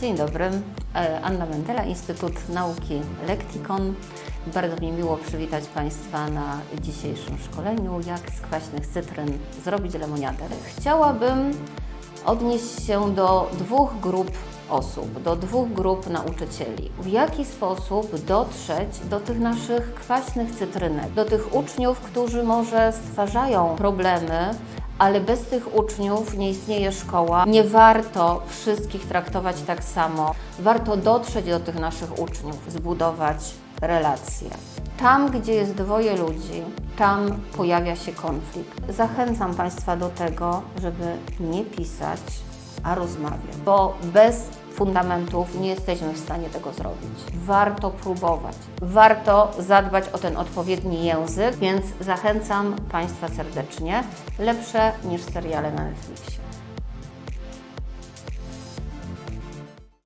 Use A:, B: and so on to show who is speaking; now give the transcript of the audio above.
A: Dzień dobry, E, Anna Mendela, Instytut Nauki Lektikon. Bardzo mi miło przywitać Państwa na dzisiejszym szkoleniu, jak z kwaśnych cytryn zrobić lemoniadę. Chciałabym odnieść się do dwóch grup osób, do dwóch grup nauczycieli. W jaki sposób dotrzeć do tych naszych kwaśnych cytrynek, do tych uczniów, którzy może stwarzają problemy, ale bez tych uczniów nie istnieje szkoła. Nie warto wszystkich traktować tak samo. Warto dotrzeć do tych naszych uczniów, zbudować relacje. Tam, gdzie jest dwoje ludzi, tam pojawia się konflikt. Zachęcam Państwa do tego, żeby nie pisać, a rozmawiać, bo bez fundamentów nie jesteśmy w stanie tego zrobić. Warto próbować, warto zadbać o ten odpowiedni język, więc zachęcam Państwa serdecznie. Lepsze niż seriale na Netflixie.